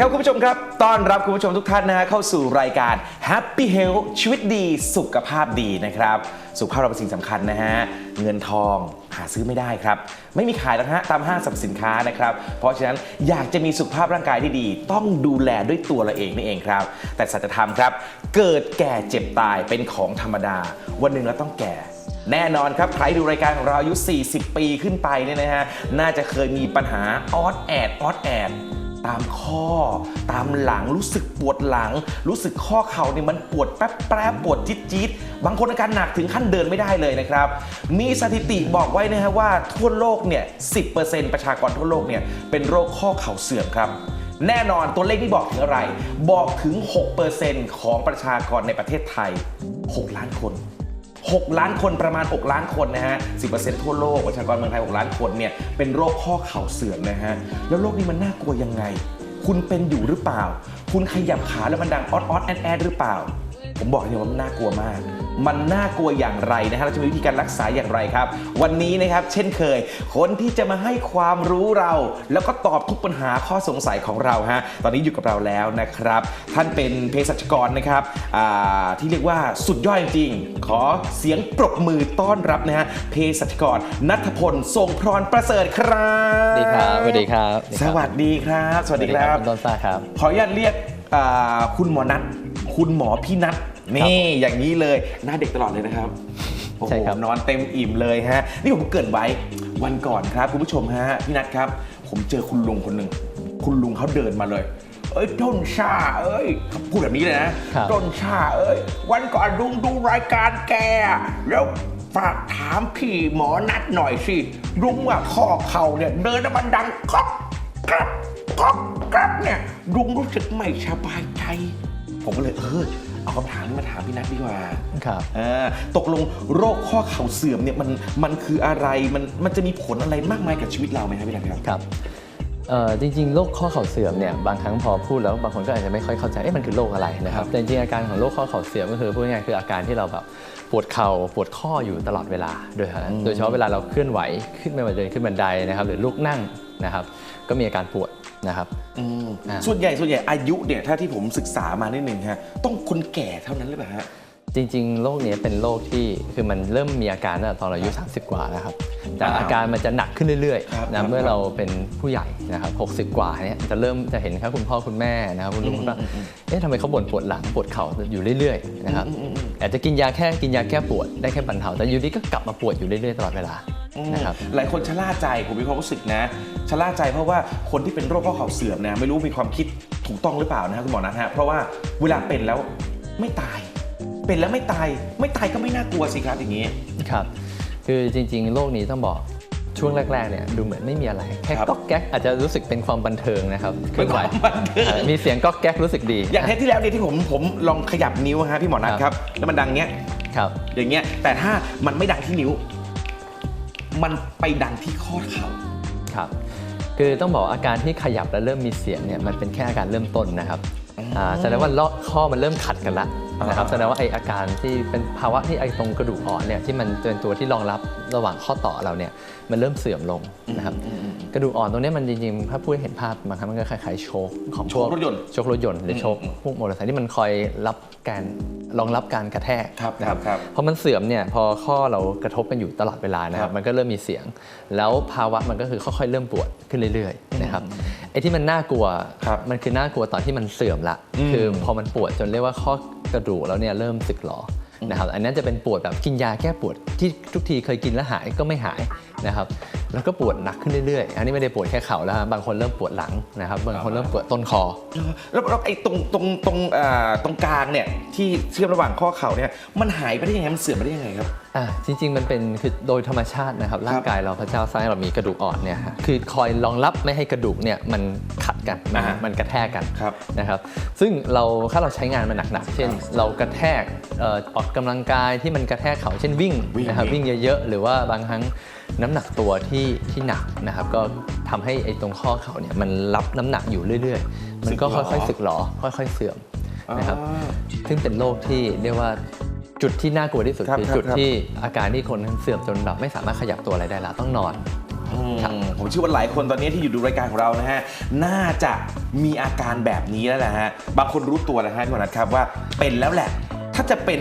ดีครับคุณผู้ชมครับ ต้อนรับคุณผู้ชมทุกท่านนะฮะเข้าสู่รายการ Happy Health ชีวิตดีสุขภาพดีนะครับ สุขภาพเราเป็นสิ่งสำคัญนะฮะ เงินทองหาซื้อไม่ได้ครับ ไม่มีขายแล้วนะฮะตามห้างสรรพสินค้านะครับ เพราะฉะนั้นอยากจะมีสุขภาพร่างกายที่ดี ต้องดูแลด้วยตัวเราเองนี่เองครับ แต่สัจธรรมครับ เกิดแก่เจ็บตายเป็นของธรรมดา วันหนึ่งเราต้องแก่แน่นอนครับ ใครดูรายการของเราอายุ 40 ปีขึ้นไปเนี่ยนะฮะ น่าจะเคยมีปัญหาออดแอดออดแอด ตามข้อ ตามหลังรู้สึกปวดหลัง รู้สึกข้อเข่าเนี่ยมันปวดแป๊บแป๊บปวดจี๊ดจี๊ดบางคนอาการหนักถึงขั้นเดินไม่ได้เลยนะครับ มีสถิติบอกไว้นะฮะว่าทั่วโลกเนี่ย 10%ประชากรทั่วโลกเนี่ยเป็นโรคข้อเข่าเสื่อมครับแน่นอนตัวเลขที่บอกถึงอะไร บอกถึง 6%ของประชากรในประเทศไทย 6 ล้านคน 6 ล้านคนประมาณ 6 ล้านคนนะฮะ 10%ทั่วโลกประชากรเมืองไทย 6 ล้านคนเนี่ย เป็นโรคข้อเข่าเสื่อมนะฮะ แล้วโรคนี้มันน่ากลัวยังไง คุณเป็นอยู่หรือเปล่า คุณขยับขาแล้วมันดังออดออดแอดแอดหรือเปล่า ผมบอกเลยว่ามันน่ากลัวมาก มันน่ากลัวอย่างไรนะฮะเราจะมีวิธีการรักษาอย่างไรครับ วันนี้นะครับเช่นเคย คนที่จะมาให้ความรู้เรา แล้วก็ตอบทุกปัญหาข้อสงสัยของเราฮะตอนนี้อยู่กับเราแล้วนะครับ ท่านเป็นเภสัชกรนะครับอ่าที่เรียกว่าสุดยอดจริงๆขอเสียงปรบมือต้อนรับนะฮะเภสัชกรนัทพลทรงพรประเสริฐครับสวัสดีครับสวัสดีครับ สวัสดีครับ สวัสดีครับคุณต้นซ่าครับขออนุญาตเรียกอ่าคุณหมอนัทคุณหมอพี่นัท นี่อย่างนี้เลยหน้าเด็กตลอดเลยนะครับโอ้โหใช่ครับนอนเต็มอิ่มเลยฮะ นี่ผมเกริดไว้วันก่อนครับคุณผู้ชมฮะพี่นัทครับ ผมเจอคุณลุงคนหนึ่งคุณลุงเขาเดินมาเลยเอ้ยต้นชาเอ้ยเขาพูดแบบนี้เลยนะครับต้นชาเอ้ย วันก่อนลุงดูรายการแก แล้วฝากถามพี่หมอนัดหน่อยสิลุงว่าข้อเข่าเนี่ย เดินแล้วมันดังก๊อกกรับก๊อกกรับเนี่ยลุงรู้สึกไม่สบายใจ ผมก็เลยเออ เอาคำถามนี้มาถามพี่นัทดีกว่าครับอ่าตกลงโรคข้อเข่าเสื่อมเนี่ยมันมันคืออะไรมันมันจะมีผลอะไรมากมายกับชีวิตเราไหมครับพี่นัทครับครับเอ่อจริงๆโรคข้อเข่าเสื่อมเนี่ยบางครั้งพอพูดแล้วบางคนก็อาจจะไม่ค่อยเข้าใจเอ๊ะมันคือโรคอะไรนะครับแต่จริงๆอาการของโรคข้อเข่าเสื่อมก็คือพูดง่ายๆคืออาการที่เราแบบปวดเข่าปวดข้ออยู่ตลอดเวลาโดยเฉพาะโดยเฉพาะเวลาเราเคลื่อนไหวขึ้นไม่ว่าเดินขึ้นบันไดนะครับหรือลุกนั่งนะครับก็มีอาการปวด นะครับ อืมอ่า ส่วนใหญ่ส่วนใหญ่อายุเนี่ยถ้าที่ผมศึกษามานิดนึงฮะต้องคนแก่เท่านั้นหรือเปล่าฮะ จริงๆ โรคนี้เป็นโรคที่คือมันเริ่มมีอาการตั้งแต่ตอนเราอายุ 30 กว่านะครับ แต่อ้าวอาการมันจะหนักขึ้นเรื่อยครับๆครันะบเมื่อเราเป็นผู้ใหญ่นะครับ 60 กว่าเนี่ยจะเริ่มจะเห็นครับคุณพ่อคุณแม่นะครับคุณลุงคุณป้าเอ๊ะทำไมเขาบ่นปวดหลังปวดเข่าอยู่เรื่อยๆนะครับอาจจะกินยาแค่กินยาแก้ปวดได้แค่บรรเทาแต่อยู่ดีก็กลับมาปวดอยู่เรื่อยๆตลอดเวลา นะครับ หลายคนชะล่าใจผมมีความรู้สึกนะชะล่าใจเพราะว่าคนที่เป็นโรคข้อเข่าเสื่อมเนี่ยไม่รู้มีความคิดถูกต้องหรือเปล่านะครับคุณหมอนัทฮะเพราะว่าเวลาเป็นแล้วไม่ตาย เป็นแล้วไม่ตาย ไม่ตายก็ไม่น่ากลัวสิครับอย่างนี้ครับ คือจริง ๆ โรคนี้ต้องบอกช่วงแรกๆเนี่ยดูเหมือนไม่มีอะไร แค่ครับก๊อกแก๊กอาจจะรู้สึกเป็นความบันเทิงนะครับเคลื่อนไหวเป็นความบันเทิงอ่ามีเสียงก๊อกแก๊กรู้สึกดี อย่างเทปที่แล้วเนี่ยที่ผมผมลองขยับนิ้วฮะพี่หมอนัทครับครับแล้วมันดังเงี้ยครับอย่างเงี้ยแต่ถ้ามันไม่ดังที่นิ้ว มันไปดังที่ข้อเข่าครับ คือต้องบอกอาการที่ขยับและเริ่มมีเสียงเนี่ยมันเป็นแค่อาการเริ่มต้นนะครับอ่าแสดงว่าเลาะข้อมันเริ่มขัดกันละ นะครับอ่าแสดงว่าไออาการที่เป็นภาวะที่ไอตรงกระดูกอ่อนเนี่ยที่มันเป็นตัวที่รองรับระหว่างข้อต่อเราเนี่ยมันเริ่มเสื่อมลงนะครับกระดูกอ่อนตรงเนี้ยมันจริงๆถ้าพูดให้เห็นภาพบางครั้งมันก็คล้ายๆโชคของโชครถยนต์โชครถยนต์หรือโชคพวกมอเตอร์ไซค์ที่มันคอยรับการรองรับการกระแทกครับนะครับครับพอมันเสื่อมเนี่ยพอข้อเรากระทบกันอยู่ตลอดเวลานะคครัรับบมันก็เริ่มมีเสียง แล้วภาวะมันก็คือค่อยๆเริ่มปวดขึ้นเรื่อยๆนะครับไอ้ที่มันน่ากลัวครับมันคือน่ากลัวตอนที่มันเสื่อมละอืมคือพอมันปวดจนเรียกว่าข้อ กระดูกแล้วเนี่ยเริ่มสึกหรออนะครับอันนั้นจะเป็นปวดแบบกินยาแก้ปวดที่ทุกทีเคยกินแล้วหายก็ไม่หายนะครับแล้วก็ปวดหนักขึ้นเรื่อยๆ อันนี้ไม่ได้ปวดแค่เข่าแล้วฮะบางคนเริ่มปวดหลังนะครับบางคนเริ่มปวดต้นคอ แล้วแล้วไอ้ตรงตรงตรงอ่าตรงกลางเนี่ยที่เชื่อมระหว่างข้อเข่าเนี่ยมันหายไปได้ยังไงมันเสื่อมไปได้ยังไงครับ อะจริง ๆ มันเป็นคือโดยธรรมชาตินะครับร่างกายเราพระเจ้าสร้างให้เรามีกระดูกอ่อนเนี่ยฮะคือคอยรองรับไม่ให้กระดูกเนี่ยมันขัดกันอ่าฮะมันกระแทกกันครับนะครับซึ่งเราถ้าเราใช้งานมันหนักๆ เช่น เรากระแทกเอ่อออกกำลังกายที่มันกระแทกเขาเช่นวิ่งวิ่งนะครับวิ่วิ่งงเยอะๆ หรือว่าบางครั้งน้ำหนักตัวที่ที่หนักนะครับ ก็ทำให้ไอ้ตรงข้อเข่าเนี่ยมันรับน้ำหนักอยู่เรื่อยๆ มันก็ค่อยๆสึกหรอค่อยๆเสื่อมนะครับอ่าซึ่งเป็นโรคที่เรียกว่า จุดที่น่ากลัวที่สุดครับคือครับจุดครับที่อาการที่คนเสื่อมจนแบบไม่สามารถขยับตัวอะไรได้ละต้องนอนครับอืมผมเชื่อว่าหลายคนตอนนี้ที่อยู่ดูรายการของเรานะฮะ น่าจะมีอาการแบบนี้แล้วแหละฮะ บางคนรู้ตัวแล้วฮะพี่หมอนัทครับว่าเป็นแล้วแหละ ถ้าจะเป็น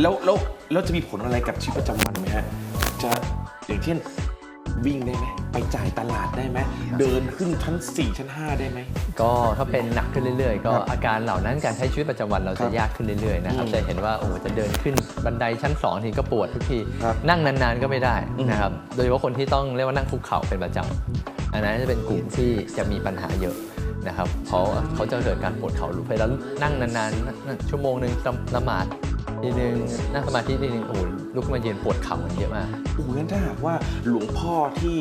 แล้วแล้วแล้วจะมีผลอะไรกับชีวิตประจำวันไหมฮะ จะอย่างเช่น วิ่งได้ไหมไปจ่ายตลาดได้ไหมเดินขึ้นชั้น 4 ชั้น 5 ได้ไหม ก็ถ้าเป็นหนักขึ้นเรื่อยๆ ก็ครับอาการเหล่านั้นการใช้ชีวิตประจำวันเราครัจะบยากขึ้นเรื่อยๆนะครับอืมจะเห็นว่าโอ้โหจะเดินขึ้นบันไดชั้น2ทีก็ปวดทุกทีครับนั่งนานๆก็ไม่ได้อืมนะครับโดยเฉพาะคนที่ต้องเรียกว่านั่งคุกเข่าเป็นประจำอันนั้นจะเป็นกลุ่มที่จะมีปัญหาเยอะนะครับเพราะเขาจะเกิดการปวดเข่าลุกไปแล้วนั่งนานๆนั่งชั่วโมงหนึ่งละหมาด ทีนึงนั่งสมาธิทีนึงโอ้โหลุกขึ้นมายืนปวดเข่ามันเยอะมากโอ้โหงั้นถ้าหากว่าหลวงพ่อที่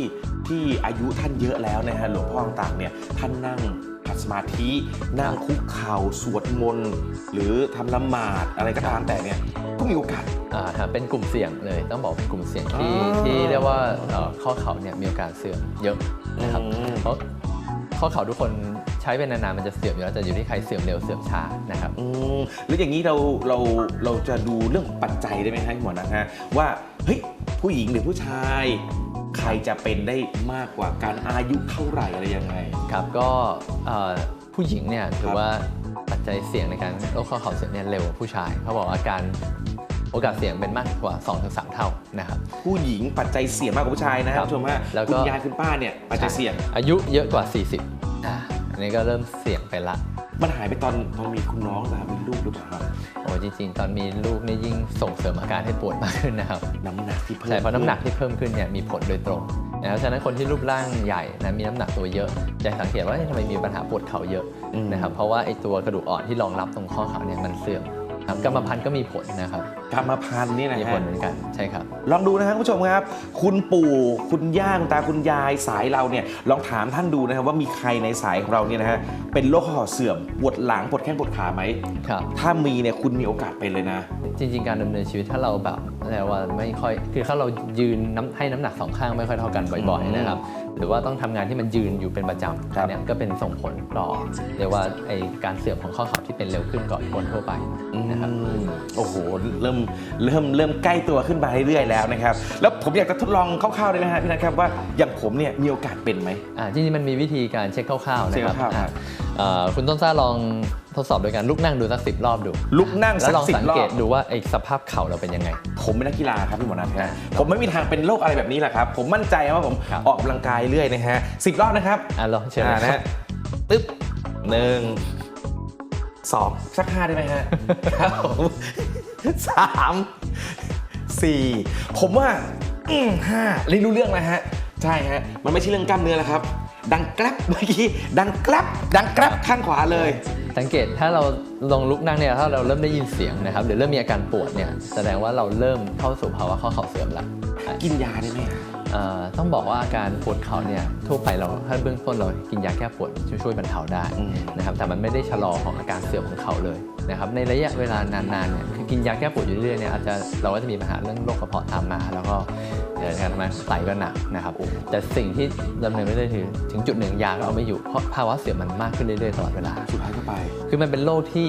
ที่อายุท่านเยอะแล้วนะฮะหลวงพ่อต่างๆเนี่ยท่านนั่งขัดสมาธินั่งคุกเข่าสวดมนต์หรือทำละหมาดอะไรก็ตามแต่เนี่ยก็มีโอกาสอ่าฮะเป็นกลุ่มเสี่ยงเลยต้องบอกเป็นกลุ่มเสี่ยงที่อ๋อที่เรียกว่าเอ่อข้อเข่าเนี่ยมีโอกาสเสื่อมเยอะนะครับอืมเพราะข้อเข่าทุกคนใช้เป็นนานๆมันจะเสื่อมอยู่แล้วแต่อยู่ที่ใครเสื่อมเร็วเสื่อมช้านะครับ อืมแล้วอย่างนี้เราเราเราจะดูเรื่องของปัจจัยได้ไหมฮะพี่หมอนะฮะว่าเฮ้ยผู้หญิงหรือผู้ชาย ใครจะเป็นได้มากกว่าการอายุเท่าไหร่อะไรยังไง ครับก็เอ่อผู้หญิงเนี่ยถืครัอบว่าปัจจัยเสี่ยงในการโรคข้อเข่าเสื่อมเนี่ยเร็วกว่าผู้ชายเขาบอกว่าการโอกาสเสี่ยงเป็นมากกว่า 2-3 เท่านะครับ ผู้หญิงปัจจัยเสี่ยงมากกว่าผู้ชายนะคครัรับบผู้ชมฮะแล้วก็ คุณยายคุณป้าเนี่ยปัจจัยเสี่ยงอายุเยอะกว่า 40อ่า อันนี้ก็เริ่มเสี่ยงไปละ มันหายไปตอนตอนมีคุณน้องนะครับมีลูกหรือเปล่าครับโอ้จริง ๆ ตอนมีลูกนี่ยิ่งส่งเสริมอาการให้ปวดมากขึ้นนะครับ น้ำหนักที่เพิ่มใช่เพราะน้ำหนักที่เพิ่มขึ้นเนี่ยมีผลโดยตรงนะครับฉะนั้นคนที่รูปร่างใหญ่นะมีน้ำหนักตัวเยอะจะสังเกตว่าเอ๊ะทำไมมีปัญหาปวดเข่าเยอะอืมนะครับเพราะว่าไอ้ตัวกระดูกอ่อนที่รองรับตรงข้อเข่าเนี่ยมันเสื่อม ครับกรรมพันธุ์ก็มีผลนะครับกรรมพันธุ์นี่นะมีผฮะลเหมือนกันใช่ครับ ลองดูนะครับคุณผู้ชมครับ คุณปู่คุณย่าคุณตาคุณยายสายเราเนี่ยลองถามท่านดูนะครับว่ามีใครในสายของเราเนี่ยนะฮะเป็นโรคข้อเข่าเสื่อมปวดหลังปวดแข้งปวดขาไหมครับถ้ามีเนี่ยคุณมีโอกาสเป็นเลยนะ จริง ๆ การดำเนินชีวิตถ้าเราแบบแล้วว่าไม่ค่อยคือถ้าเรายืนน้ำให้น้ำหนักสองข้างไม่ค่อยเท่ากันบ่อยอืมๆนะครับ หรือว่าต้องทำงานที่มันยืนอยู่เป็นประจำครับอันเนี้ยก็เป็นส่งผลต่อเรียกว่าไอการเสื่อมของข้อเข่าที่เป็นเร็วขึ้นกว่อนคนทั่วไปนะครับอืมโอ้โหเริ่มเริ่มเริ่มใกล้ตัวขึ้นมาเรื่อยๆแล้วนะครับ แล้วผมอยากจะทดลองคร่าวๆได้ไหมฮะพี่นัทครับว่าอย่างผมเนี่ยมีโอกาสเป็นไหมอ่าจริงๆมันมีวิธีการเช็คคร่าวๆนะครับเช็ คคร่าวๆครับอ่าเอ่อคุณต้นซ่าลองทดสอบโดยการลุกนั่งดูสักสิบรอบดู ลุกนั่งแล้สัวกลองสิบสังรอเกบ ตดูว่าไอ้สภาพเข่าเราเป็นยังไง ผมเป็นนักกีฬาครับพี่หมอนัทครัฮะบผมไม่มีทางเป็นโรคอะไรแบบนี้แหละครับ ผมมั่นใจว่าผมครับ ออกกำลังกายเรื่อยนะฮะสิบรอบนะครับอ่าลองเชิญอ่านะนะครัฮะบตึ๊บหนึ่งสองสักห้าได้ไหมฮะครับผมสามสี่ผมว่าอืมห้าเรียนรู้เรื่องแล้วฮะ ใช่ฮะ มันไม่ใช่เรื่องกล้ามเนื้อแล้วครับ ดังแกร็บเมื่อกี้ดังแกร็บดังแกร็บข้างขวาเลย สังเกตถ้าเราลองลุกนั่งเนี่ยถ้าเราเริ่มได้ยินเสียงนะครับหรือเริ่มมีอาการปวดเนี่ยแสดงว่าเราเริ่มเข้าสู่ภาวะข้อเข่าเสื่อมแล้วอะ กินยาได้ไหมฮะเอ่อต้องบอกว่าอาการปวดเข่าเนี่ยทั่วไปเราถ้าเบื้องต้นเรากินยาแก้ปวดช่วยช่วยบรรเทาได้อืมนะครับแต่มันไม่ได้ชะลอของอาการเสื่อมของเข่าเลยนะครับในระยะเวลานานๆเนี่ยคือกินยาแก้ปวดอยู่เรื่อยๆเนี่ยอาจจะเราก็จะมีปัญหาเรื่องโรคกระเพาะตามมา แล้วก็เอ่อการทำงานของไตก็หนักนะครับแต่สิ่งที่ดำเนินไม่ได้คือถึงจุดหนึ่งยาก็เอาไม่อยู่เพราะภาวะเสื่อมมันมากขึ้นเรื่อยๆตลอดเวลาสุดท้ายก็ไป คือมันเป็นโรคที่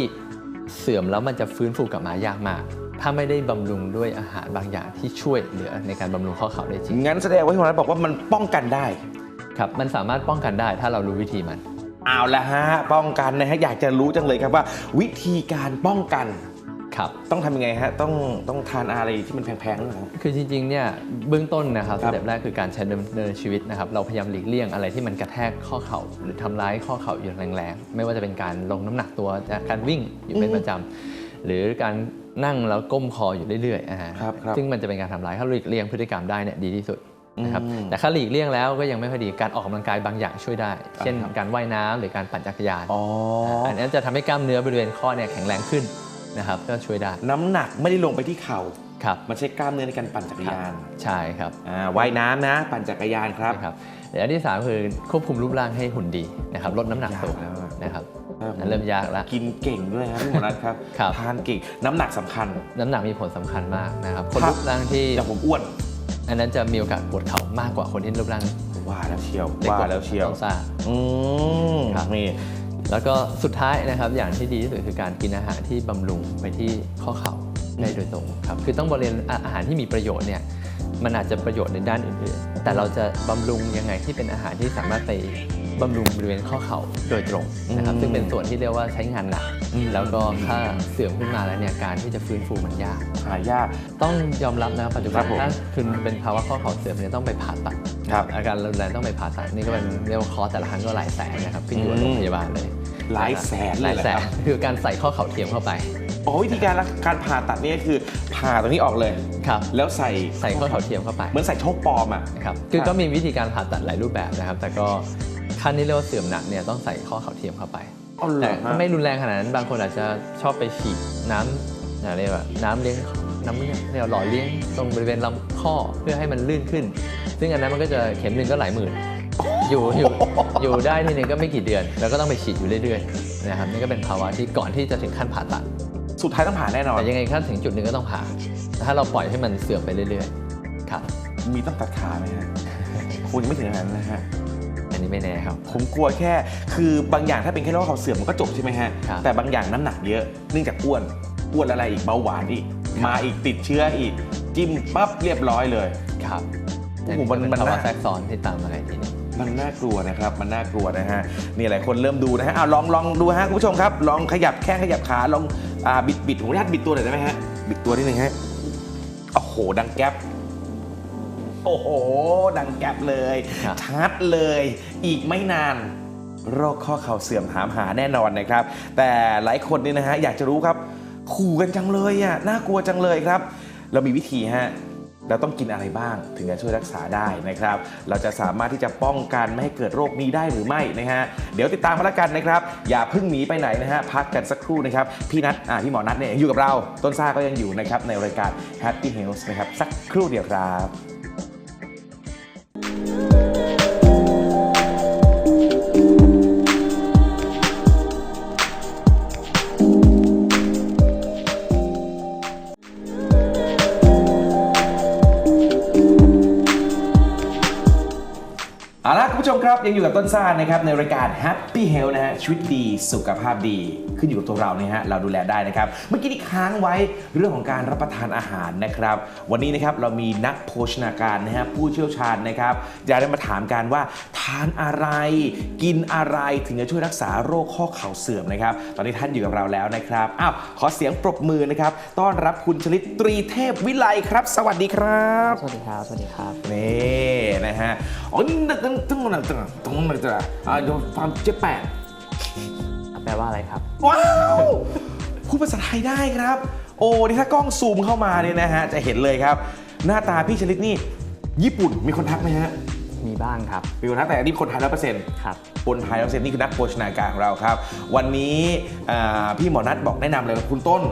เสื่อมแล้วมันจะฟื้นฟูกลับมายากมาก ถ้าไม่ได้บำรุงด้วยอาหารบางอย่างที่ช่วยเหลือในการบำรุงข้อเข่าได้จริงงั้นแสดงว่าพี่หมอนัทบอกว่ามันป้องกันได้ ครับมันสามารถป้องกันได้ถ้าเรารู้วิธีมันเอาละฮะป้องกันนะฮะอยากจะรู้จังเลยครับว่า วิธีการป้องกันครับต้องทำยังไงฮะต้องต้องทานอะไรที่มันแพงๆด้วยครับคือจริงๆเนี่ยเบื้องต้นนะครับคสรับเต็ปแรกคือการใช้ดำเนินชีวิตนะครับเราพยายามหลีกเลี่ยงอะไรที่มันกระแทกข้อเข่าหรือทำร้ายข้อเข่าอยู่แรงๆ ไม่ว่าจะเป็นการลงน้ำหนักตัวจากการวิ่งอยู่เป็นประจำหรือการ นั่งแล้วก้มคออยู่เรื่อยๆอ่าครับครับ ซึ่งมันจะเป็นการทำร้ายถ้าหลีกเลี่ยงพฤติกรรมได้เนี่ยดีที่สุดนะครับอืมแต่ถ้าหลีกเลี่ยงแล้วก็ยังไม่ค่อยดีการออกกำลังกายบางอย่างช่วยได้ เช่น ครับ การว่ายน้ำหรือการปั่นจักรยานอ๋ออันนี้จะทำให้กล้ามเนื้อบริเวณข้อเนี่ยแข็งแรงขึ้นนะครับก็ช่วยได้น้ำหนักไม่ได้ลงไปที่เข่าครับ มันใช้กล้ามเนื้อในการปั่นจักรยานใช่ครับ อ่าว่ายน้ำนะ ปั่นจักรยานครับ นะครับเดี๋ยวอันที่ 3 คือควบคุมรูปร่างให้หุ่นดีนะครับลดน้ำหนักตัวยากแล้วอะนะครับครับนั่น เริ่มยากแล้วกินเก่งด้วยครับพี่หมอนัทครับครับทานเก่งน้ำหนักสำคัญ น้ำหนักมีผลสำคัญมากนะครับคนครับรูปร่างที่อย่างผมอ้วน อันนั้นจะมีโอกาสปวดเข่ามากกว่าคนที่รูปร่างว่าแล้วเชียวเล็กว่ากว่าแล้วเชียวต้องทราบอืมครับนี่แล้วก็สุดท้ายนะครับอย่างที่ดีที่สุดคือการกินอาหารที่บำรุงไปที่ข้อเข่าได้โดยตรงครับคือต้องบริเวณอาหารที่มีประโยชน์เนี่ยมันอาจจะประโยชน์ในด้านอื่นๆ แต่เราจะบำรุงยังไงที่เป็นอาหารที่สามารถไป บำรุงบริเวณข้อเข่าโดยตรงนะครับอืมซึ่งเป็นส่วนที่เรียกว่าใช้งานหนักอืมแล้วก็ถ้าเสื่อมขึ้นมาแล้วเนี่ยการที่จะฟื้นฟูมันยากหายาก ต้องยอมรับนะครับปัจจุบัครันบผมถ้าคุณเป็นภาวะข้อเข่าเสื่อมเนี่ยต้องไปผ่าตัดครับอาการรุนแรงต้องไปผ่าตัดนี่ก็เป็นเรียกว่าคอร์สแต่ละครั้งก็หลายแสนนะครับขึ้นอยู่กับโรงพยาบาลเลยหลายแสนหเลลายยเหรอแสคนรับคือการใส่ข้อเข่าเทียมเข้าไปอ๋อวิธีการรักการผ่าตัดนี่ก็คือผ่าตรงนี้ออกเลยครับแล้วใส่ใส่ข้อเข่าเทียมเข้าไปเหมือนใส่โชคปลอมอะนะครับคือก็มีวิธีการผ่าตัดหลายรูปแบบนะครับ แต่ก็ ขั้นที่เรียกว่าเสื่อมหนักเนี่ยต้องใส่ข้อเข่าเทียมเข้าไปอ๋อเหรอแต่ฮะไม่รุนแรงขนาดนั้นบางคนอาจจะชอบไปฉีดน้ำอะไรแบบน้ำเลี้ยงน้ำเนี่ยเรียกว่าหล่อเลี้ยงตรงบริเวณลำข้อเพื่อให้มันลื่นขึ้น ซึ่งอันนั้นมันก็จะเข็มหนึ่งก็หลายหมื่นอยู่อยู่อยู่ได้ทีนึงก็ไม่กี่เดือน แล้วก็ต้องไปฉีดอยู่เรื่อยๆนะครับนี่ก็เป็นภาวะที่ก่อนที่จะถึงขั้นผ่าตัด สุดท้ายต้องผ่าแน่นอนแต่ยังไงขั้นถึงจุดหนึ่งก็ต้องผ่า ถ้าเราปล่อยให้มันเสื่อมไปเรื่อยๆ ครับ มีต้องตัดขาไหมฮะคงยังไม่ถึงขนาดนั้นนะฮะอั นนี้ไม่แน่ครับ ผมกลัวแค่คือบางอย่างถ้าเป็นแค่โรคเขาเสื่อมมันก็จบใช่ไหมฮะ ครับ แต่บางอย่างน้ำหนักเยอะเนื่องจากอ้วนอ้วนอะไรอีกเบาหวานอีก มาอีกติดเชื้ออีก จิ้มปั๊บเรียบร้อยเลย ครับโอ้โหมันเป็มัน ภาวะน่าแทรกซ้อนที่ตามมาอีกทีหนึงมันน่ากลัวนะครับ มันน่ากลัวนะฮะ นี่หลายคนเริ่มดูนะฮะอ้าวลองลองดูฮะคุณผู้ชมครับ ลองขยับแข้งขยับขา ลองอ่าบิดบิดผมอนุญาตบิดตัวหน่อยได้ไหมฮะ บิดตัวนิดนึงฮะ โอ้โห ดังแก๊ปโอ้โห ดังแก๊ปเลย ครับ ชัดเลย อีกไม่นาน โรคข้อเข่าเสื่อมถามหาแน่นอนนะครับ แต่หลายคนนี่นะฮะอยากจะรู้ครับ ขู่กันจังเลยอะน่ากลัวจังเลยครับ เรามีวิธีฮะเราต้องกินอะไรบ้างถึงจะช่วยรักษาได้นะครับ เราจะสามารถที่จะป้องกันไม่ให้เกิดโรคนี้ได้หรือไม่นะฮะเดี๋ยวติดตามกันแล้วกันนะครับ อย่าเพิ่งหนีไปไหนนะฮะพักกันสักครู่นะครับพี่นัทอ่าพี่หมอนัทเนี่ยอยู่กับเรา ต้นซ่าก็ยังอยู่นะครับในรายการ Happy Health นะครับสักครู่เดียวครับ ยังอยู่กับต้นซ่านะครับในรายการ Happy Health นะฮะชีวิตดีสุขภาพดีขึ้นอยู่กับตัวเราเนี่ยฮะเราดูแลได้นะครับ เมื่อกี้ที่ค้างไว้เรื่องของการรับประทานอาหารนะครับ วันนี้นะครับเรามีนักโภชนาการนะฮะผู้เชี่ยวชาญนะครับจะได้มาถามกันว่า ทานอะไร กินอะไรถึงจะช่วยรักษาโรคข้อเข่าเสื่อมนะครับ ตอนนี้ท่านอยู่กับเราแล้วนะครับอ้าวขอเสียงปรบมือนะครับต้อนรับคุณชลิตตรีเทพวิไลครับ สวัสดีครับ สวัสดีครับ สวัสดีครับนี่นะฮะอ๋อตึ้งตึ้งตึ้งตึ้งตึ้งตึ้งตึ้งอ่าดูความเจ๊แปดแปลว่าอะไรครับ ว้าวพูดภาษาไทยได้ครับ โอ้นี่ถ้ากล้องซูมเข้ามาเนี่ยนะฮะ จะเห็นเลยครับ หน้าตาพี่ชลิตนี่ ญี่ปุ่นมีคนทักไหมฮะ มีบ้างครับ มีคนทักแต่อันนี้คนไทยร้อยเปอร์เซ็นต์ครับ คนไทยร้อยเปอร์เซ็นต์นี่คือนักโภชนาการของเราครับ วันนี้อ่าพี่หมอนัทบอกแนะนำเลยว่าคุณต้น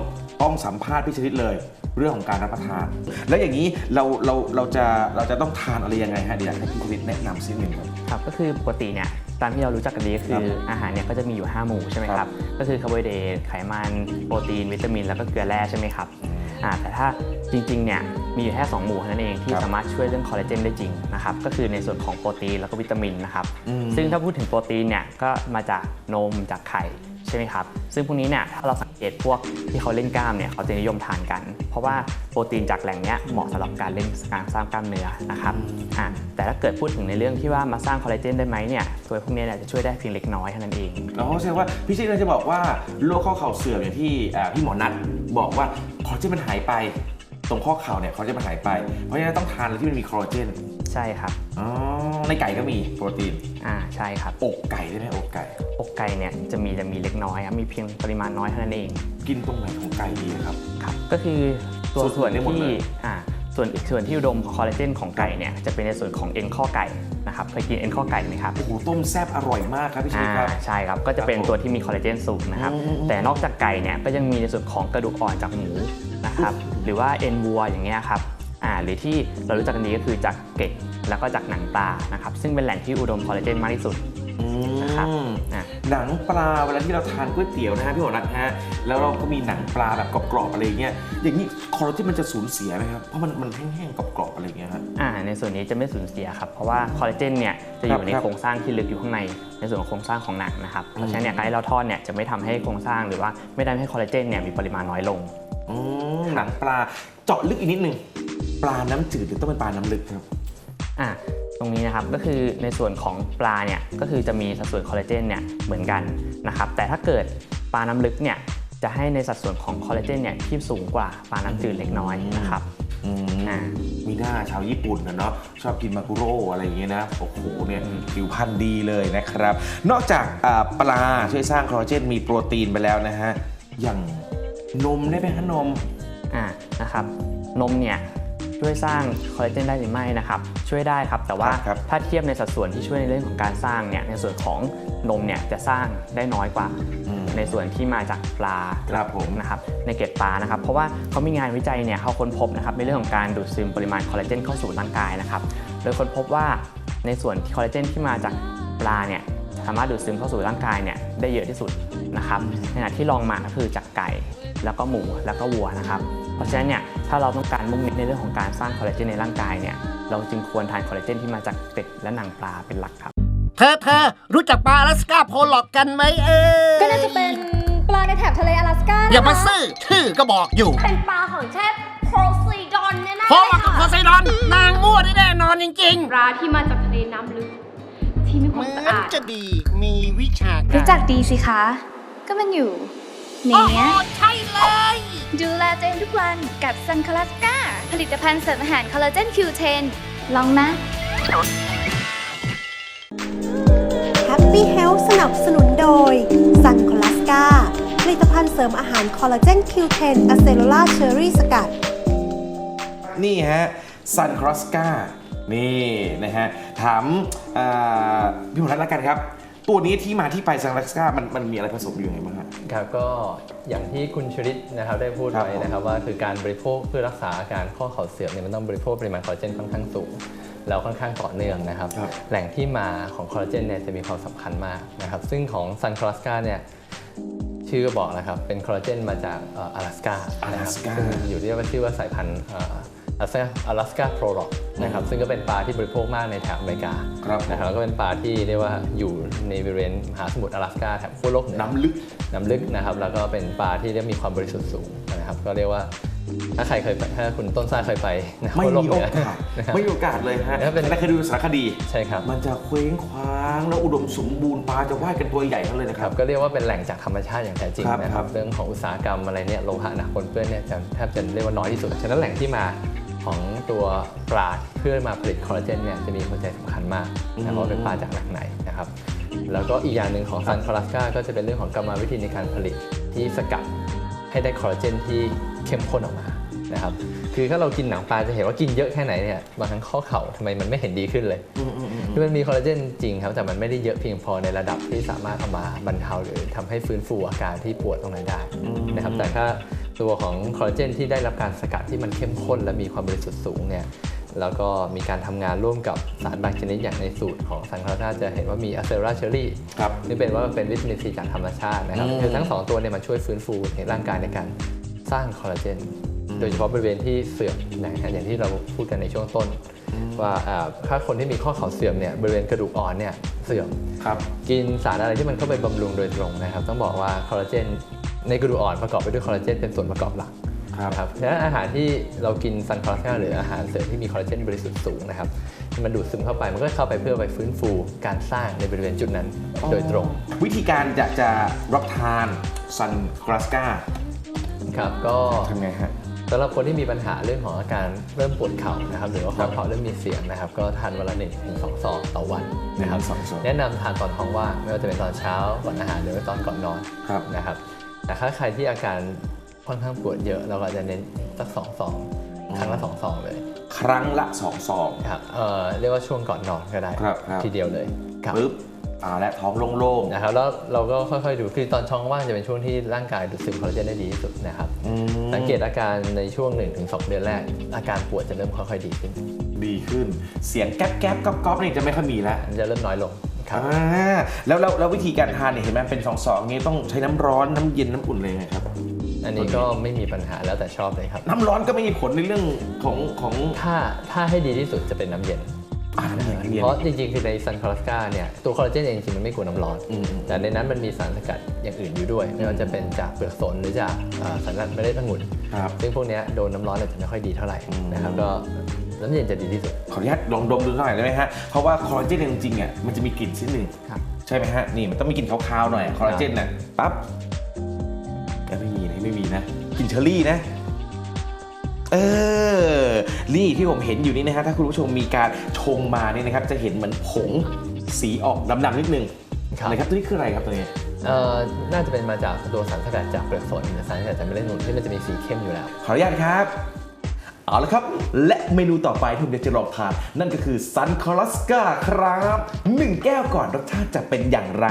ต้องสัมภาษณ์พี่ชลิตเลย เรื่องของการรับประทาน แล้วอย่างนี้เราเราเราจะเราจะต้องทานอะไรยังไงฮะเดี๋ยวอยากให้พี่ชลิตแนะนำสักนิดหนึ่งครับครับก็คือปกติเนี่ยตามที่เรารู้จักกันดีก็คืออาหารเนี่ยก็จะมีอยู่ 5 หมู่ใช่ไหมคครัรับบก็คือคาร์โบไฮเดรตไขมันโปรตีน วิตามิน แล้วก็เกลือแร่ใช่ไหมครับอ่าแต่ถ้าจริงๆเนี่ยมีอยู่แค่ 2 หมู่เท่านั้นเองที่ครับสามารถช่วยเรื่องคอลลาเจนได้จริงนะครับก็คือในส่วนของโปรตีนแล้วก็วิตามินนะครับอืมซึ่งถ้าพูดถึงโปรตีนเนี่ยก็มาจากนมจากไข่ ใช่ไหมครับ ซึ่งพวกนี้เนี่ยถ้าเราสังเกตพวกที่เขาเล่นกล้ามเนี่ยเขาจะนิยมทานกัน เพราะว่าโปรตีนจากแหล่งเนี้ยเหมาะสำหรับการเล่นการสร้างกล้ามเนื้อนะครับอ่าแต่ถ้าเกิดพูดถึงในเรื่องที่ว่ามาสร้างคอลลาเจนได้ไหมเนี่ยตัวพวกเนี้ยเนี่ยจะช่วยได้เพียงเล็กน้อยเท่านั้นเองอ๋อแสดงว่าพี่ชิดจะบอกว่าโรคข้อเข่าเสื่อมอย่างที่อ่าพี่หมอนัทบอกว่าคอลลาเจนมันหายไป ตรงข้อเข่าเนี่ยคอลลาเจนมันหายไป เพราะฉะนั้นต้องทานอะไรที่มันมีคอลลาเจนใช่ครับอ๋อในไก่ก็มีโปรตีนอ่าใช่ครับอกไก่ได้ไหมอกไก่อกไก่เนี่ยจะมีจะมีเล็กน้อยครับมีเพียงปริมาณน้อยเท่านั้นเอง กินตรงไหนของไก่ดีครับครับ ก็คือตัวส่วนส่วนได้หมดที่เลยอ่าส่วนส่วนที่อุดมคอลลาเจนของไก่เนี่ยจะเป็นในส่วนของเอ็นข้อไก่นะครับเคยกินเอ็นข้อไก่ไหมครับโอ้โหต้มแซ่บอร่อยมากครับพี่ชิดอ่าครับใช่ครับก็จะเป็นครับผมตัวที่มีคอลลาเจนสูงนะครับอืมอืมอืมแต่นอกจากไก่เนี่ยก็ยังมีในส่วนของกระดูกอ่อนจากหมู นะครับหรือว่าเอ็นวัวอย่างเงี้ยครับอ่าหรือที่เรารู้จักกันดีก็คือจากเกล็ดแล้วก็จากหนังปลานะครับซึ่งเป็นแหล่งที่อุดมคอลลาเจนมากที่สุดอืนะครับมอ่าหนังปลาเวลาที่เราทานก๋วยเตี๋ยวนะฮะพี่หมอนัทฮะแล้วเราก็มีหนังปลาแบบกรอบๆอะไรเงี้ยอย่างนี้คอลลาเจนมันจะสูญเสียไหมครับเพราะมันมันแห้งๆกรอบๆอะไรเงี้ยฮะ อ่าในส่วนนี้จะไม่สูญเสียครับ เพราะว่าคอลลาเจนเนี่ยจะอยู่ในครับโครงสร้างที่ลึกอยู่ข้างใน ในส่วนของโครงสร้างของหนังนะครับอืมเพราะฉะนั้นเนี่ยการที่เราทอดเนี่ยจะไม่ทำให้โครงสร้างหรือว่าไม่ได้ให้คอลลาเจนเนี่ยมีปริมาณน้อยลงอืม หนังปลาเจาะลึกอีกนิดนึงปลาน้ำจืดหรือต้องเป็นปลาน้ำลึกครับอะตรงนี้นะครับก็คือในส่วนของปลาเนี่ยก็คือจะมีสัดส่วนคอลลาเจนเนี่ยเหมือนกันนะครับแต่ถ้าเกิดปลาน้ำลึกเนี่ยจะให้ในสัดส่วนของคอลลาเจนเนี่ยที่สูงกว่าปลาน้ำจืดเล็กน้อยนะครับอืมอ่ามีหน้าชาวญี่ปุ่นนะเนาะชอบกินมากุโร่อะไรอย่างเงี้ยนะโอ้โหเนี่ยผิวพรรณดีเลยนะครับ นอกจากอ่าปลาช่วยสร้างคอลลาเจนมีโปรตีนไปแล้วนะฮะอย่าง นมได้ไหมฮะนมอ่านะครับนมเนี่ยช่วยสร้างคอลลาเจนได้หรือไม่นะครับช่วยได้ครับแต่ว่าครับ ถ้าเทียบในสัดส่วนที่ช่วยในเรื่องของการสร้างเนี่ยในส่วนของนมเนี่ยจะสร้างได้น้อยกว่า อืม ในส่วนที่มาจากปลาครับผม นะครับในเกล็ดปลานะครับ เพราะว่าเขามีงานวิจัยเนี่ยเขาค้นพบนะครับในเรื่องของการดูดซึมปริมาณคอลลาเจนเข้าสู่ร่างกายนะครับโดยค้นพบว่าในส่วนที่คอลลาเจนที่มาจากปลาเนี่ยสามารถดูดซึมเข้าสู่ร่างกายเนี่ยได้เยอะที่สุดนะครับในขณะที่รองมาก็คือจากไก่ แล้วก็หมูแล้วก็วัวนะครับ เพราะฉะนั้นเนี่ยถ้าเราต้องการมุ่งเน้นในเรื่องของการสร้างคอลลาเจนในร่างกายเนี่ยเราจึงควรทานคอลลาเจนที่มาจากเป็ดและหนังปลาเป็นหลักครับ เธอเธอรู้จักปลาอลาสก้าโพลอกกันไหมเออก็น่าจะเป็นปลาในแถบทะเลอลาสก้านะคะอย่ามาซื่อชื่อก็บอกอยู่ เป็นปลาของเทพโพไซดอนแน่ๆเพราะว่ากับโพไซดอนนางมั่วได้แน่นอนจริงปลาที่มาจากทะเลน้ำลึกที่มีๆควาเหมมืสะอนอาดจะดีมีวิชาการรู้จักดีสิคะ ก็มันอยู่ในโอ้โห เนี้ยใช่เลย ดูแลตัวเองทุกวันกับซันคาลาสก้าผลิตภัณฑ์เสริมอาหารคอลลาเจน Q10 ลองนะ Happy Health สนับสนุนโดย Sun c o l a s c a ผลิตภัณฑ์เสริมอาหารคอลลาเจน Q10 อะเซ l ลูลาเชอรี่สกัด นี่ฮะซันครอสกานี่นะฮะ ถามอ่าพี่หมอรัตน์แล้วกันครับ ตัวนี้ที่มาที่ไปซันครอสกามันมันมีอะไรผสมอยู่ยังไงบ้างฮะครับก็อย่างที่คุณชริตนะครับได้พูดครับไว้นะครับว่าคือการบริโภคเพื่อรักษาอาการข้อเข่าเสื่อมเนี่ยมันต้องบริโภคปริมาณคอลลาเจนค่อนข้างสูงแล้วค่อนข้างต่อเนื่องนะครับครับ แหล่งที่มาของคอลลาเจนเนี่ยจะมีความสำคัญมากนะครับ ซึ่งของซันคลอสกาเนี่ยชื่อก็บอกนะครับ เป็นคอลลาเจนมาจากเออลาสกานะครับ Alaska ซึ่งอยู่ที่ว่าชื่อว่าสายพันธุ์ อลาสกาโปรโรนะครับซึ่งก็เป็นปลาที่บริโภคมากในแถบอเมริกาครับนะครับแล้วก็เป็นปลาที่เรียกว่าอยู่ในบริเวณมหาสมุทรอลาสกาแถบขั้วโลกเหนือน้ำลึกน้ำลึกนะครับแล้วก็เป็นปลาที่ได้มีความบริสุทธิ์สูงนะครับก็เรียกว่าถ้าใครเคยไปถ้าคุณต้นซ่าเคยไปนะไม่ขั้วโลมีเหโอนืกาสนะครับไม่มีโอกาสเลยฮะแล้วเป็นแต่เคยดูสารคดีใช่ครับมันจะเคว้งคว้างแล้วอุดมสมบูรณ์ปลาจะว่ายกันตัวใหญ่ทั้งเลยนะคครัรับบก็เรียกว่าเป็นแหล่งจากธรรมชาติอย่างแท้จริงครับนะคครัรับบเรื่องของอุตสาหกรรมอะไรเนี่ยโลหะหนักปนเปื้อนเนี่ยจะแทบจะเรียกว่าน้อยที่สุดฉะนั้นแหล่งที่มา ของตัวปลาเพื่อมาผลิตคอลลาเจนเนี่ยจะมีหัวใจสำคัญมากนะว่าเป็นปลาจากแหล่งไหนนะครับแล้วก็อีกอย่างหนึ่งของซันคอลลาสกาก็จะเป็นเรื่องของกรรมวิธีในการผลิตที่สกัดให้ได้คอลลาเจนที่เข้มข้นออกมานะครับคือถ้าเรากินหนังปลาจะเห็นว่ากินเยอะแค่ไหนเนี่ยบางครั้งข้อเข่าทำไมมันไม่เห็นดีขึ้นเลยคือมันมีคอลลาเจนจริงครับแต่มันไม่ได้เยอะเพียงพอในระดับที่สามารถเอามาบรรเทาหรือทำให้ฟื้นฟูอาการที่ปวดตรงนั้นได้นะครับแต่ถ้า ตัวของคอลลาเจนที่ได้รับการสกัดที่มันเข้มข้น และมีความบริสุทธิ์สูงเนี่ยแล้วก็มีการทำงานร่วมกับสารบางชนิดอย่างในสูตรของสังคาราจะเห็นว่ามีอะเซราเชอรี่ครับนี่เป็นว่าเป็นวิตามินซีจากธรรมชาตินะครับอืมคือทั้งสองตัวเนี่ยมันช่วยฟื้นฟูในร่างกายในการสร้างคอลลาเจนโดยเฉพาะบริเวณที่เสื่อมนะฮะอย่างที่เราพูดกันในช่วงต้น ว่าอ่าถ้าคนที่มีข้อเข่าเสื่อมเนี่ยบริเวณกระดูกอ่อนเนี่ยเสื่อมครับกินสารอะไรที่มันเข้าไปบำรุงโดยตรงนะครับ ต้องบอกว่าคอลลาเจน ในกระดูกอ่อนประกอบไปด้วยคอลลาเจนเป็นส่วนประกอบหลักครับนะครับฉะนั้นอาหารที่เรากินซันคอลลาเจนหรืออาหารเสริมที่มีคอลลาเจนบริสุทธิ์สูงนะครับมันดูดซึมเข้าไปมันก็เข้าไปเพื่อไปฟื้นฟูการสร้างในบริเวณจุดนั้น โดยตรง วิธีการจะจะรับทานซันครอสกาครับก็ทำไงฮะสำหรับคนที่มีปัญหาเรื่องของอาการเริ่มปวดเข่านะครับหรือว่าข้อเข่าเริ่มมีเสียงนะครับ ก็ทานวันละหนึ่งถึงสองซองต่อวันนะครับหนึ่งถึงสองซองแนะนำทานตอนท้องว่างไม่ว่าจะเป็นตอนเช้าก่อนอาหารหรือว่าตอนก่อนนอนครับนะครับ แต่ถ้าใครที่อาการค่อนข้างปวดเยอะ เราก็จะเน้นสักสองซองครั้งละสองซองเลย ครั้งละสองซองครับเอ่อเรียกว่าช่วงก่อนนอนก็ได้ครับครับ ทีเดียวเลยครับปึ๊บอ่าและท้องโล่งนะครับแล้วเราก็ค่อยๆดูคือตอนท้องว่างจะเป็นช่วงที่ร่างกายดูดซึมคอลลาเจนได้ดีที่สุดนะครับๆอืมสังเกตอาการในช่วง 1-2 เดือนแรก อาการปวดจะเริ่มค่อยๆดีขึ้นดีขึ้น เสียงแก๊บแก๊บก๊อบก๊อบนี่จะไม่ค่อยมีแล้ว มันจะเริ่มน้อยลง ครับอ่าแล้วแล้วแล้ววิธีการทานเนี่ยเห็นไหมเป็นสองสองนี้ต้องใช้น้ำร้อนน้ำเย็นน้ำอุ่นเลยไงครับ อันนี้ก็ไม่มีปัญหาแล้วแต่ชอบเลยครับ น้ำร้อนก็ไม่มีผลในเรื่องของของถ้าถ้าให้ดีที่สุดจะเป็นน้ำเย็นอ่าน้ำเย็นน้ำเย็น เพราะจริงๆ คือในซันคอลัสกาเนี่ยตัวคอลลาเจนเองจริงๆมันไม่กลัวน้ำร้อน อืมแต่ในนั้นมันมีสารสกัดอย่างอื่นอยู่ด้วย ไม่ว่าจะเป็นจากเปลือกสนหรือจากเอ่อสารสกัดเมล็ดองุ่นครับซึ่งพวกเนี้ยโดนน้ำร้อนอาจจะไม่ค่อยดีเท่าไหร่อืมนะครับก็ น้ำเย็นจะดีที่สุด ขออนุญาตลองดมดูหน่อยได้ไหมฮะ เพราะว่าคอลลาเจนจริงๆอะมันจะมีกลิ่นชิ้นหนึ่งครับใช่ไหมฮะ นี่มันต้องมีกลิ่นคาวๆหน่อยคอลลาเจนน่ะปั๊บแล้วไม่มีนะไม่มีนะกลิ่นเชอร์รี่นะ เออ นี่ที่ผมเห็นอยู่นี่นะฮะถ้าคุณผู้ชมมีการชงมานี่นะครับ จะเห็นเหมือนผงสีออกดำๆนิดนึงครับ นะครับตัวนี้คืออะไรครับตัวนี้ เอ่อน่าจะเป็นมาจากตัวสารสกัดจากเปลือกสนหรือสารสกัดจากเมล็ดองุ่นที่มันจะมีสีเข้มอยู่แล้ว ขออนุญาตครับ เอาละครับ และเมนูต่อไปที่ผมจะลองทาน นั่นก็คือซันคอลัสกาครับหนึ่งแก้วก่อนรสชาติจะเป็นอย่างไร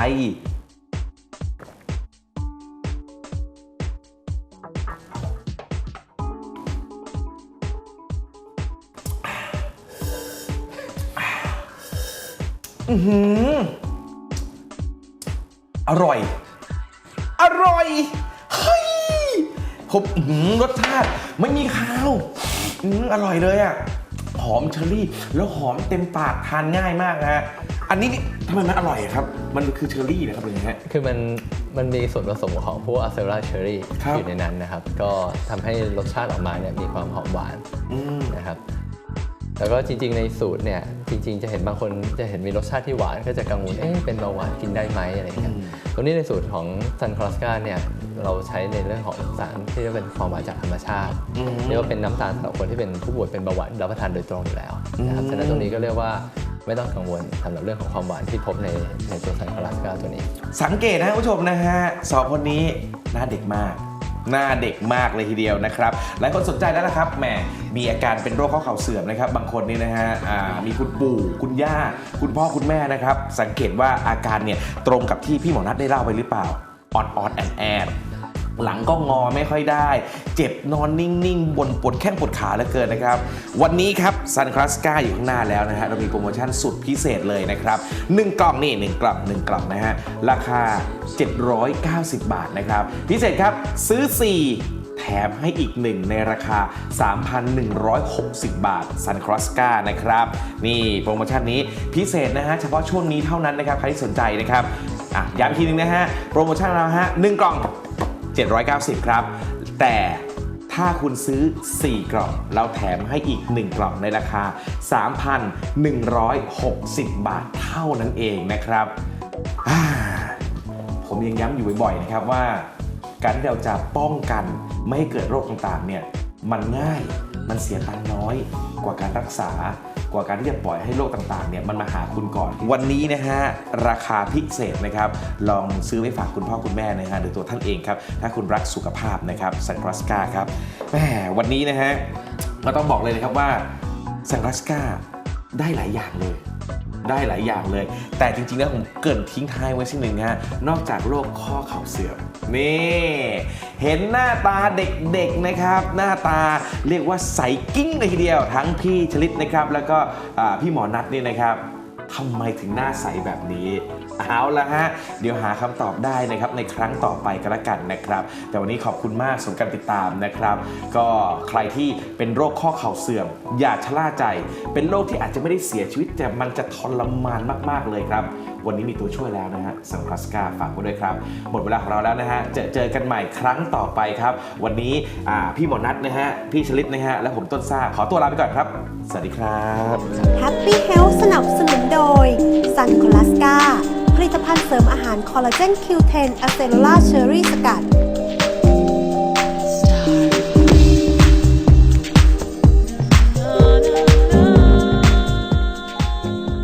อือหืออร่อย อร่อย เฮ้ย ผมอื้อหือรสชาติไม่มีคาว อืมอร่อยเลยอะ่ะ หอมเชอร์รี่ แล้วหอมเต็มปากทานง่ายมากนะฮะ อันนี้นี่ทำไมมันอร่อยอะครับ มันคือเชอร์รี่นะครับหรือไงฮะ คือมันมันมีส่วนผสมของพวกอะเซราเชอรี่ครับ อยู่ในนั้นนะครับ ก็ทำให้รสชาติออกมาเนี่ยมีความหอมหวานอืม นะครับ แล้วก็จริงๆในสูตรเนี่ยจริง ๆ จะเห็นบางคนจะเห็นมีรสชาติที่หวานก็จะกังวลเอ๊ะเป็นเบาหวานกินได้ไหมอะไรอย่างเงี้ยอืมตรงนี้ในสูตรของซันคลอสกาเนี่ยเราใช้ในเรื่องของสารที่เรียกว่าเป็นความหวานจากธรรมชาติอืมเรียกว่าเป็นน้ำตาลสำหรับคนที่เป็นผู้ป่วยเป็นเบาหวานรับประทานโดยตรงอยู่แล้วนะครับอืมฉะนั้นตรงนี้ก็เรียกว่าไม่ต้องกังวลสำหรับเรื่องของความหวานที่พบในในตัวซันคลอสกาตัวนี้ สังเกตนะคุณผู้ชมนะฮะสองคนนี้หน้าเด็กมาก หน้าเด็กมากเลยทีเดียวนะครับ หลายคนสนใจแล้วนะครับแหมมีอาการเป็นโรคข้อเข่าเสื่อมนะครับ บางคนนี่นะฮะมีคุณปู่คุณย่า คุณพ่อคุณแม่นะครับ สังเกตว่าอาการเนี่ยตรงกับที่พี่หมอนัทได้เล่าไปหรือเปล่าออดออดแอนแอน หลังก็งอไม่ค่อยได้ เจ็บนอนนิ่งๆบนปวดแข้งปวดขาเหลือเกินนะครับ วันนี้ครับซันคลาสกาอยู่ข้างหน้าแล้วนะฮะเรามีโปรโมชั่นสุดพิเศษเลยนะครับ 1 กล่องนี่ 1 กล่อง 1 กล่องนะฮะ ราคา 790 บาทนะครับ พิเศษครับซื้อ 4แถมให้อีก1ในราคา 3,160 บาทซันคลาสกานะครับ นี่โปรโมชั่นนี้พิเศษนะฮะ เฉพาะช่วงนี้เท่านั้นนะครับ ใครที่สนใจนะครับ อะย้ำอีกทีนึงนะฮะ โปรโมชั่นเราฮะ1กล่อง 790 ครับ แต่ถ้าคุณซื้อ 4 กล่อง เราแถมให้อีก 1 กล่องในราคา 3,160 บาทเท่านั้นเองนะครับ ผมยังย้ำอยู่บ่อยๆนะครับว่า การที่เราจะป้องกันไม่ให้เกิดโรคต่างๆเนี่ยมันง่ายมันเสียตังน้อยกว่าการรักษา กว่าการที่จะปล่อยให้โรคต่างๆเนี่ยมันมาหาคุณก่อน วันนี้นะฮะราคาพิเศษนะครับลองซื้อไว้ฝากคุณพ่อคุณแม่นะฮะหรือตัวท่านเองครับถ้าคุณรักสุขภาพนะครับซันกรสกาครับแหมวันนี้นะฮะก็ต้องบอกเลยนะครับว่าซันกรสกา ได้หลายอย่างเลย ได้หลายอย่างเลย แต่จริงๆแล้วผมเกรินทิ้งท้ายไว้สิ่งหนึ่งฮะนอกจากโรคข้อเข่าเสื่อมนี่เห็นหน้าตาเด็กๆนะครับ หน้าตาเรียกว่าใสกิ้งเลยทีเดียว ทั้งพี่ชลิตนะครับ แล้วก็พี่หมอนัทนี่นะครับ ทำไมถึงหน้าใสแบบนี้เอาละฮะ เดี๋ยวหาคำตอบได้นะครับในครั้งต่อไปก็แล้วกันนะครับ แต่วันนี้ขอบคุณมากสำหรับการติดตามนะครับ ก็ใครที่เป็นโรคข้อเข่าเสื่อม อย่าชะล่าใจ เป็นโรคที่อาจจะไม่ได้เสียชีวิตแต่มันจะทรมานมาก ๆเลยครับ วันนี้มีตัวช่วยแล้วนะฮะสังคลัสกาฝากไว้ด้วยครับ หมดเวลาของเราแล้วนะฮะเจอเจอกันใหม่ครั้งต่อไปครับ วันนี้อ่าพี่หมอนัทนะฮะพี่ชลิตนะฮะและผมต้นซ่าขอตัวลาไปก่อนครับ สวัสดีครับ Happy Health สนับสนุนโดยสันคลาสกาผลิตภัณฑ์เสริมอาหารคอลลาเจน Q10 อะเซลลูลาเชอรี่สกัด